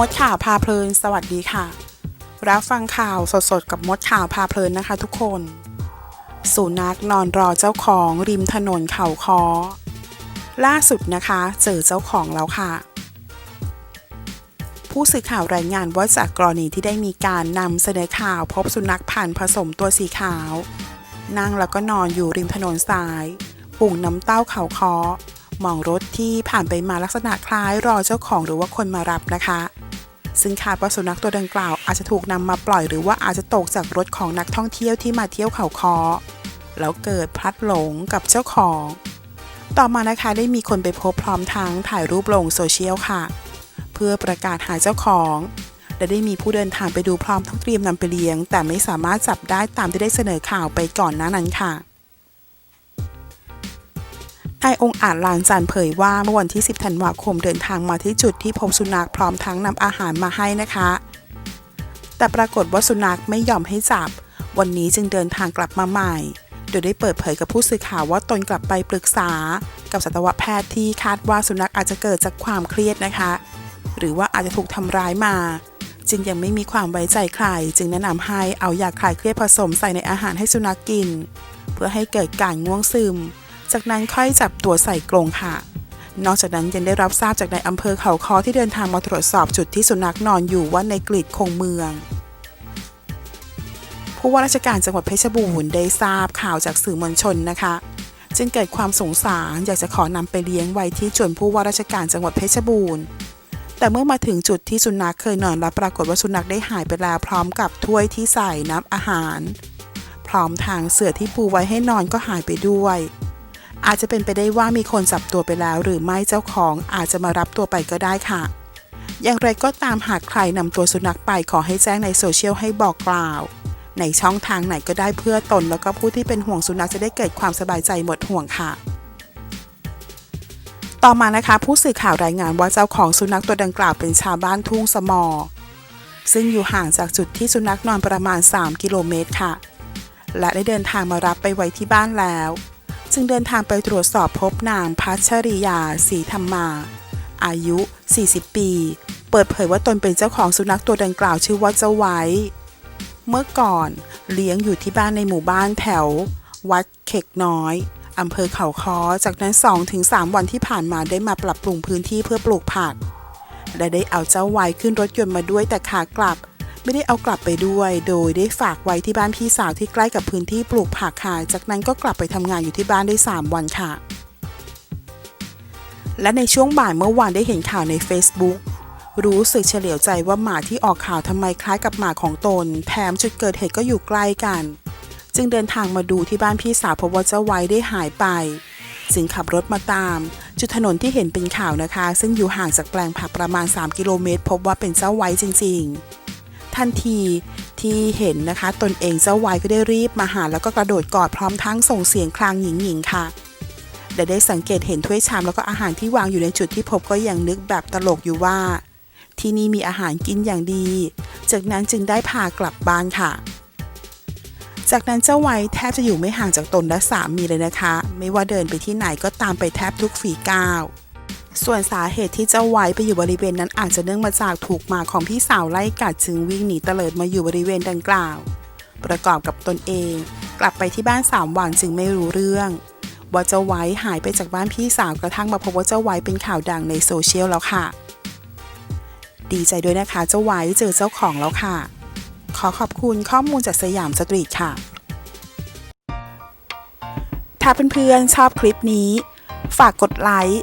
มดข่าวพาเพลิน สวัสดีค่ะ รับฟังข่าวสดๆ กับมดข่าวพาเพลินนะคะทุกคน สุนัขนอนรอเจ้าของริมถนนเข่าคอ ล่าสุดนะคะเจอเจ้าของแล้วค่ะ ผู้สื่อข่าวรายงานว่าจากกรณีที่ได้มีการนำเสนอข่าวพบสุนัขพันธุ์ผสมตัวสีขาว นั่งแล้วก็นอนอยู่ริมถนนสายปุ่งน้ำเต้าเข่าคอมองรถที่ผ่านไปมาลักษณะคล้ายรอเจ้าของหรือว่าคนมารับนะคะ ซึ่งคาดว่าสุนัขตัวดังกล่าวอาจจะถูกนำมาปล่อยหรือว่าอาจจะตกจากรถของนักท่องเที่ยวที่มาเที่ยวเขาคอ แล้วเกิดพลัดหลงกับเจ้าของ ต่อมานะคะได้มีคนไปพบพร้อมทั้งถ่ายรูปลงโซเชียลค่ะ เพื่อประกาศหาเจ้าของและได้มีผู้เดินทางไปดูพร้อมทั้งเตรียมนำไปเลี้ยง แต่ไม่สามารถจับได้ตามที่ได้เสนอข่าวไปก่อนหน้านั้นค่ะ นายองค์อาจลานจันเผยว่าเมื่อวันที่ 10 ธันวาคมเดินทางมาที่จุดที่พบสุนัขพร้อมทั้งนำอาหารมาให้นะคะ แต่ปรากฏว่าสุนัขไม่ยอมให้จับ วันนี้จึงเดินทางกลับมาใหม่ โดยได้เปิดเผยกับผู้สื่อข่าวว่าตนกลับไปปรึกษา กับสัตวแพทย์ที่คาดว่าสุนัขอาจจะเกิดจากความเครียดนะคะ หรือว่าอาจจะถูกทำร้ายมา จึงยังไม่มีความไว้ใจใคร จึงแนะนำให้เอายาคลายเครียดผสมใส่ในอาหารให้สุนัขกิน เพื่อให้เกิดการง่วงซึม จากนั้นค่อยจับตัวใส่กรงค่ะ นอกจากนั้นยังได้รับทราบจากนายอำเภอเขาคอที่เดินทางมาตรวจสอบจุดที่สุนัขนอนอยู่ว่าในกลีดคงเมืองผู้ว่าราชการจังหวัดเพชรบูรณ์ได้ทราบข่าวจากสื่อมวลชนนะคะ จึงเกิดความสงสารอยากจะขอนำไปเลี้ยงไว้ที่จวนผู้ว่าราชการจังหวัดเพชรบูรณ์ แต่เมื่อมาถึงจุดที่สุนัขเคยนอนและปรากฏว่าสุนัขได้หายไปแล้วพร้อมกับถ้วยที่ใส่น้ำอาหาร พร้อมทางเสื่อที่ปูไว้ให้นอนก็หายไปด้วย อาจจะเป็นไปได้ว่ามีคนจับตัวไปแล้วหรือไม่เจ้าของอาจจะมารับตัวไปก็ได้ค่ะ อย่างไรก็ตามหากใครนำตัวสุนัขไปขอให้แจ้งในโซเชียลให้บอกกล่าว ในช่องทางไหนก็ได้เพื่อตน แล้วก็ผู้ที่เป็นห่วงสุนัขจะได้เกิดความสบายใจหมดห่วงค่ะต่อมานะคะ ผู้สื่อข่าวรายงานว่าเจ้าของสุนัขตัวดังกล่าวเป็นชาวบ้านทุ่งสมอ ซึ่งอยู่ห่างจากจุดที่สุนัขนอนประมาณ 3 กิโลเมตรค่ะ และได้เดินทางมารับไปไว้ที่บ้านแล้ว จึงเดินทางไปตรวจสอบพบนางพัชริยาศรีธรรมา อายุ 40 ปี เปิดเผยว่าตนเป็นเจ้าของสุนัขตัวดังกล่าวชื่อว่าเจ้าไว้ เมื่อก่อนเลี้ยงอยู่ที่บ้านในหมู่บ้านแถว วัดเข็กน้อยอำเภอเขาคอจากนั้น 2-3 วันที่ผ่านมาได้มาปรับปรุงพื้นที่เพื่อปลูกผัก และได้เอาเจ้าไว้ขึ้นรถยนต์มาด้วยแต่ขากลับ ไม่ได้เอากลับไปด้วย โดยได้ฝากไว้ที่บ้านพี่สาวที่ใกล้กับพื้นที่ปลูกผักค่ะ จากนั้นก็กลับไปทำงานอยู่ที่บ้านได้ 3 วันค่ะ และในช่วงบ่ายเมื่อวานได้เห็นข่าวใน Facebook รู้สึกเฉลียวใจว่าหมาที่ออกข่าวทำไมคล้ายกับหมาของตน แถมจุดเกิดเหตุก็อยู่ใกล้กัน จึงเดินทางมาดูที่บ้านพี่สาวพบว่าเจ้าไว้ได้หายไปจึงขับรถมาตาม จุดถนนที่เห็นเป็นข่าวนะคะ ซึ่งอยู่ห่างจากแปลงผักประมาณ 3 กิโลเมตร พบว่าเป็นเจ้าไว้จริง ๆ ทันที ที่เห็นนะคะ ตนเองเจ้าไว้ก็ได้รีบมาหาแล้วก็กระโดดกอดพร้อมทั้งส่งเสียงคลางหญิงๆค่ะและได้สังเกตเห็นถ้วยชามแล้วก็อาหารที่วางอยู่ในจุดที่พบก็ยังนึกแบบตลกอยู่ว่า ที่นี่มีอาหารกินอย่างดี จากนั้นจึงได้พากลับบ้านค่ะ จากนั้นเจ้าไว้แทบจะอยู่ไม่ห่างจากตนและสามีเลยนะคะ ไม่ว่าเดินไปที่ไหนก็ตามไปแทบทุกฝีก้าว ส่วนสาเหตุที่เจ้าไว้ไปอยู่บริเวณนั้นอาจจะเนื่องมาจากถูกหมาของพี่สาวไล่กัดจึงวิ่งหนีเตลิดมาอยู่บริเวณดังกล่าว ประกอบกับตนเอง กลับไปที่บ้านสามวันจึงไม่รู้เรื่อง ว่าเจ้าไว้หายไปจากบ้านพี่สาวกระทั่งมาพบว่าเจ้าไว้เป็นข่าวดังในโซเชียลแล้วค่ะ ดีใจด้วยนะคะเจ้าไว้เจอเจ้าของแล้วค่ะ ขอขอบคุณข้อมูลจากสยามสตรีทค่ะ ถ้าเพื่อนๆชอบคลิปนี้ ฝากกดไลค์